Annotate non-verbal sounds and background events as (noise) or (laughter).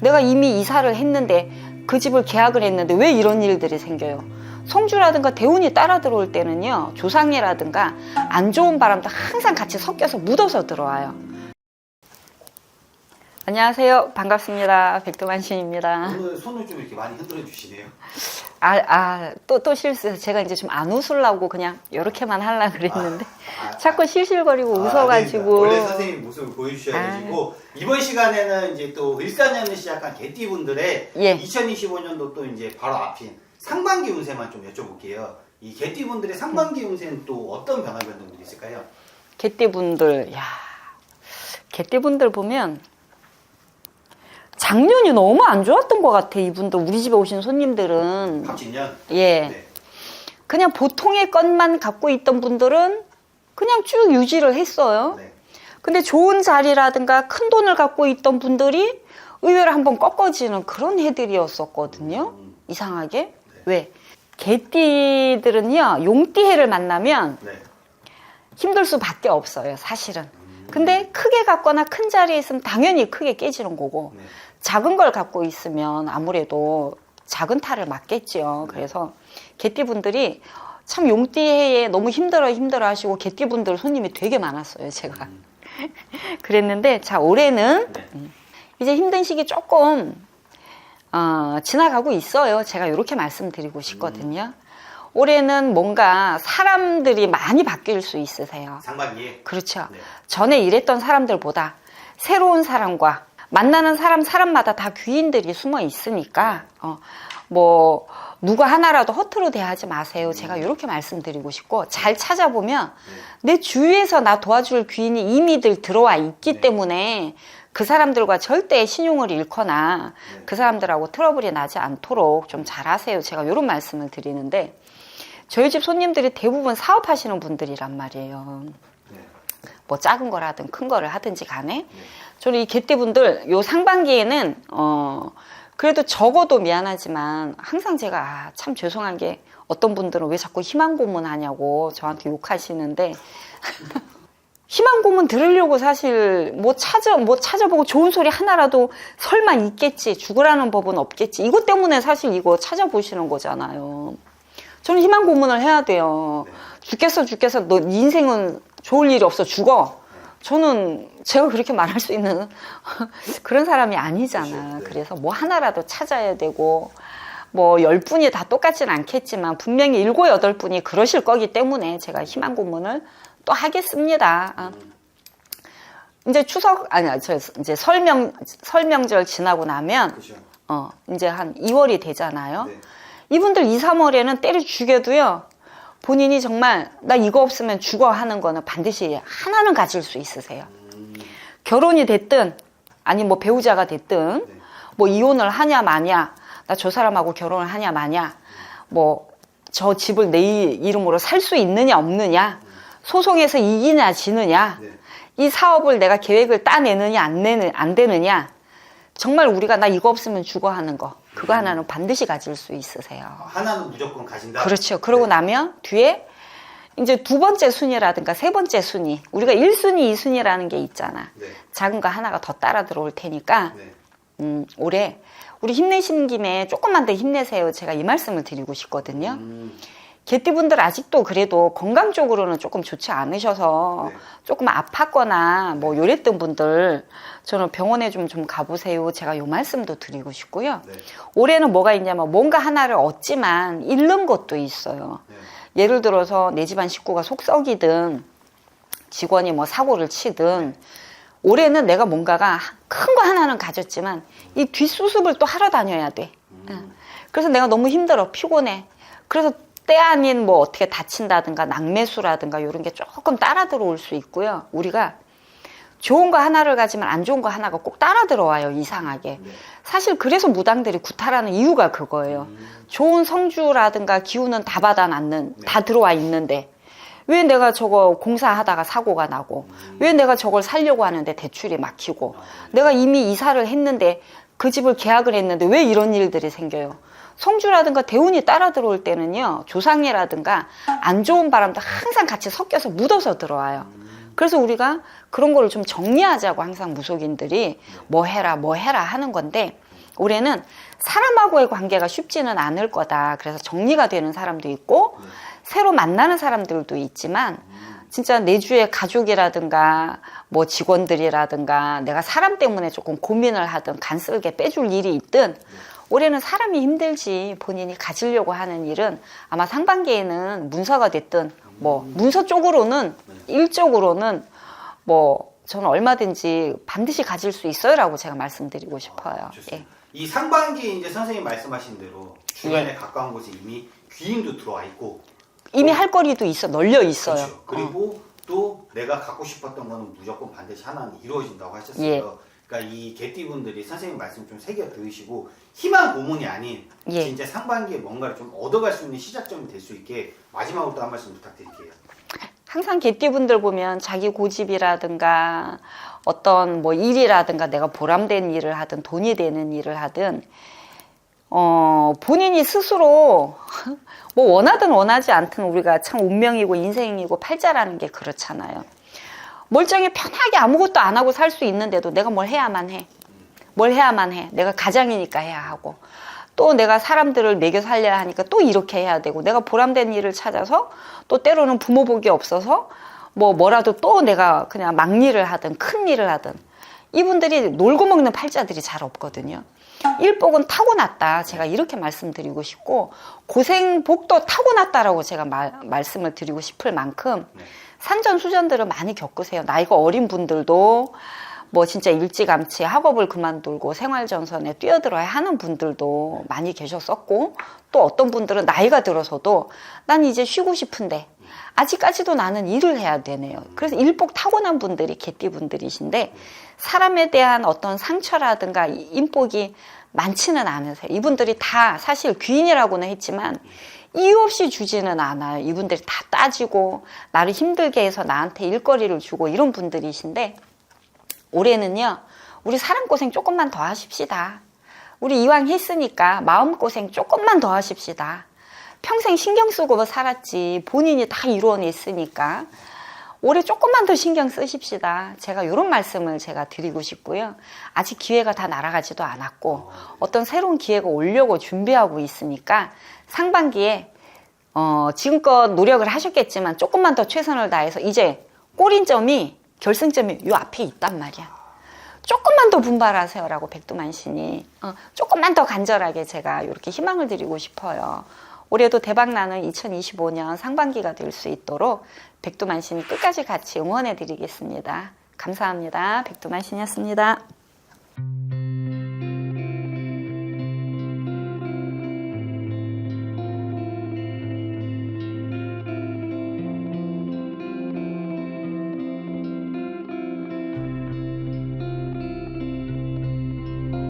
내가 이미 이사를 했는데 그 집을 계약을 했는데 왜 이런 일들이 생겨요? 성주라든가 대운이 따라 들어올 때는요 조상이라든가 안 좋은 바람도 항상 같이 섞여서 묻어서 들어와요. 안녕하세요. 반갑습니다. 백도만 신입니다. 오늘 손을 좀 이렇게 많이 흔들어 주시네요. 아, 아, 또, 또 실수해서 제가 이제 좀 안 웃으려고 그냥 이렇게만 하려고 그랬는데 아, 자꾸 실실거리고 아, 웃어가지고. 원래 선생님 모습을 보여주셔야 아. 되시고 이번 시간에는 이제 또 일사년을 시작한 개띠분들의 예. 2025년도 또 이제 바로 앞인 상반기 운세만 좀 여쭤볼게요. 이 개띠분들의 상반기 운세는 또 어떤 변화 변동들이 있을까요? 개띠분들, 야 개띠분들 보면 작년이 너무 안 좋았던 것 같아, 이분들. 우리 집에 오신 손님들은. 갑진년. 예. 네. 그냥 보통의 것만 갖고 있던 분들은 그냥 쭉 유지를 했어요. 네. 근데 좋은 자리라든가 큰 돈을 갖고 있던 분들이 의외로 한번 꺾어지는 그런 해들이었었거든요. 음, 이상하게. 왜? 개띠들은요, 용띠해를 만나면 네. 힘들 수밖에 없어요, 사실은. 근데 크게 갖거나 큰 자리에 있으면 당연히 크게 깨지는 거고, 네. 작은 걸 갖고 있으면 아무래도 작은 탈을 맞겠죠. 그래서 개띠분들이 참 용띠해에 너무 힘들어 힘들어 하시고 개띠분들 손님이 되게 많았어요, 제가. (laughs) 그랬는데, 자, 올해는 네. 이제 힘든 시기 조금 어, 지나가고 있어요. 제가 이렇게 말씀드리고 싶거든요. 올해는 뭔가 사람들이 많이 바뀔 수 있으세요. 상반기에. 그렇죠. 네. 전에 일했던 사람들보다 새로운 사람과 만나는 사람 사람마다 다 귀인들이 숨어 있으니까 어, 뭐 누가 하나라도 허투루 대하지 마세요. 제가 이렇게 말씀드리고 싶고 잘 찾아보면 내 주위에서 나 도와줄 귀인이 이미들 들어와 있기 네. 때문에 그 사람들과 절대 신용을 잃거나 네. 그 사람들하고 트러블이 나지 않도록 좀 잘하세요. 제가 이런 말씀을 드리는데 저희 집 손님들이 대부분 사업하시는 분들이란 말이에요. 네. 뭐 작은 거라든 큰 거를 하든지 간에 네. 저는 이 개띠분들 요 상반기에는 어 그래도 적어도 미안하지만 항상 제가 아, 참 죄송한 게 어떤 분들은 왜 자꾸 희망 고문하냐고 저한테 욕하시는데 (laughs) 희망 고문 들으려고 사실 뭐 찾아 뭐 찾아보고 좋은 소리 하나라도 설마 있겠지 죽으라는 법은 없겠지 이것 때문에 사실 이거 찾아보시는 거잖아요. 저는 희망 고문을 해야 돼요. 네. 죽겠어 죽겠어 너 인생은 좋을 일이 없어 죽어. 저는 제가 그렇게 말할 수 있는 (laughs) 그런 사람이 아니잖아. 그렇죠. 네. 그래서 뭐 하나라도 찾아야 되고 뭐 열 분이 다 똑같진 않겠지만 분명히 일곱 여덟 분이 그러실 거기 때문에 제가 희망 고문을 또 하겠습니다. 아. 음, 이제 추석 아니 저 이제 설명 설명절 지나고 나면. 어 이제 한 2월이 되잖아요. 네. 이분들 2, 3월에는 때려 죽여도요. 본인이 정말 나 이거 없으면 죽어 하는 거는 반드시 하나는 가질 수 있으세요. 음, 결혼이 됐든 아니 뭐 배우자가 됐든 네. 뭐 이혼을 하냐 마냐 나 저 사람하고 결혼을 하냐 마냐 뭐 저 집을 내 이름으로 살 수 있느냐 없느냐 소송에서 이기냐 지느냐 네. 이 사업을 내가 계획을 따내느냐 안 내는 안 되느냐 정말 우리가 나 이거 없으면 죽어 하는 거 그거 하나는 반드시 가질 수 있으세요. 하나는 무조건 가진다. 그렇죠. 그러고 네. 나면 뒤에 이제 두 번째 순위라든가 세 번째 순위 우리가 1순위, 2순위라는 게 있잖아. 네. 작은 거 하나가 더 따라 들어올 테니까 네. 음, 올해 우리 힘내시는 김에 조금만 더 힘내세요. 제가 이 말씀을 드리고 싶거든요. 음, 개띠분들 아직도 그래도 건강 쪽으로는 조금 좋지 않으셔서 네. 조금 아팠거나 뭐 요랬던 분들 저는 병원에 좀, 좀 가보세요. 제가 요 말씀도 드리고 싶고요. 네. 올해는 뭐가 있냐면 뭔가 하나를 얻지만 잃는 것도 있어요. 네. 예를 들어서 내 집안 식구가 속 썩이든 직원이 뭐 사고를 치든 올해는 내가 뭔가가 큰 거 하나는 가졌지만 이 뒷수습을 또 하러 다녀야 돼. 응. 그래서 내가 너무 힘들어 피곤해. 그래서 때 아닌 뭐 어떻게 다친다든가 낙매수라든가 이런 게 조금 따라 들어올 수 있고요. 우리가 좋은 거 하나를 가지면 안 좋은 거 하나가 꼭 따라 들어와요 이상하게. 네. 사실 그래서 무당들이 구타라는 이유가 그거예요. 좋은 성주라든가 기운은 다 받아놨는, 네. 다 들어와 있는데, 왜 내가 저거 공사하다가 사고가 나고, 왜 내가 저걸 살려고 하는데 대출이 막히고, 내가 이미 이사를 했는데, 그 집을 계약을 했는데 왜 이런 일들이 생겨요? 성주라든가 대운이 따라 들어올 때는요, 조상이라든가 안 좋은 바람도 항상 같이 섞여서 묻어서 들어와요. 그래서 우리가 그런 거를 좀 정리하자고 항상 무속인들이 뭐 해라, 뭐 해라 하는 건데, 올해는 사람하고의 관계가 쉽지는 않을 거다. 그래서 정리가 되는 사람도 있고 네. 새로 만나는 사람들도 있지만 진짜 내 주위의 가족이라든가 뭐 직원들이라든가 내가 사람 때문에 조금 고민을 하든 간쓸게 빼줄 일이 있든 올해는 사람이 힘들지 본인이 가지려고 하는 일은 아마 상반기에는 문서가 됐든 뭐 문서 쪽으로는 일적으로는 뭐 저는 얼마든지 반드시 가질 수 있어요라고 제가 말씀드리고 싶어요. 좋습니다. 예. 이 상반기 이제 선생님 말씀하신 대로 주변에 가까운 곳에 이미 귀인도 들어와 있고 이미 할 거리도 있어 널려 있어요. 그렇죠. 그리고 또 내가 갖고 싶었던 거는 무조건 반드시 하나는 이루어진다고 하셨어요. 예. 그러니까 이 개띠분들이 선생님 말씀 좀 새겨 들으시고 희망 고문이 아닌 예. 진짜 상반기에 뭔가를 좀 얻어갈 수 있는 시작점이 될 수 있게 마지막으로 또 한 말씀 부탁드릴게요. 항상 개띠분들 보면 자기 고집이라든가 어떤 뭐 일이라든가 내가 보람된 일을 하든 돈이 되는 일을 하든 어 본인이 스스로 (laughs) 뭐 원하든 원하지 않든 우리가 참 운명이고 인생이고 팔자라는 게 그렇잖아요. 멀쩡히 편하게 아무것도 안 하고 살 수 있는데도 내가 뭘 해야만 해. 뭘 해야만 해. 내가 가장이니까 해야 하고. 또 내가 사람들을 먹여 살려야 하니까 또 이렇게 해야 되고 내가 보람된 일을 찾아서 또 때로는 부모 복이 없어서 뭐 뭐라도 또 내가 그냥 막 일을 하든 큰 일을 하든 이분들이 놀고 먹는 팔자들이 잘 없거든요. 일복은 타고났다. 제가 이렇게 말씀드리고 싶고 고생복도 타고났다라고 제가 말, 말씀을 드리고 싶을 만큼 네. 산전수전들을 많이 겪으세요. 나이가 어린 분들도 뭐 진짜 일찌감치 학업을 그만두고 생활전선에 뛰어들어야 하는 분들도 많이 계셨었고 또 어떤 분들은 나이가 들어서도 난 이제 쉬고 싶은데 아직까지도 나는 일을 해야 되네요. 그래서 일복 타고난 분들이 개띠분들이신데 사람에 대한 어떤 상처라든가 인복이 많지는 않으세요. 이분들이 다 사실 귀인이라고는 했지만 이유 없이 주지는 않아요. 이분들이 다 따지고 나를 힘들게 해서 나한테 일거리를 주고 이런 분들이신데 올해는요. 우리 사람 고생 조금만 더 하십시다. 우리 이왕 했으니까 마음 고생 조금만 더 하십시다. 평생 신경 쓰고 살았지. 본인이 다 이루어냈으니까. 올해 조금만 더 신경 쓰십시다. 제가 이런 말씀을 제가 드리고 싶고요. 아직 기회가 다 날아가지도 않았고 어떤 새로운 기회가 오려고 준비하고 있으니까 상반기에 어, 지금껏 노력을 하셨겠지만 조금만 더 최선을 다해서 이제 꼬린점이 결승점이 요 앞에 있단 말이야. 조금만 더 분발하세요라고 백두만신이 어, 조금만 더 간절하게 제가 이렇게 희망을 드리고 싶어요. 올해도 대박나는 2025년 상반기가 될 수 있도록 백두만신이 끝까지 같이 응원해 드리겠습니다. 감사합니다. 백두만신이었습니다.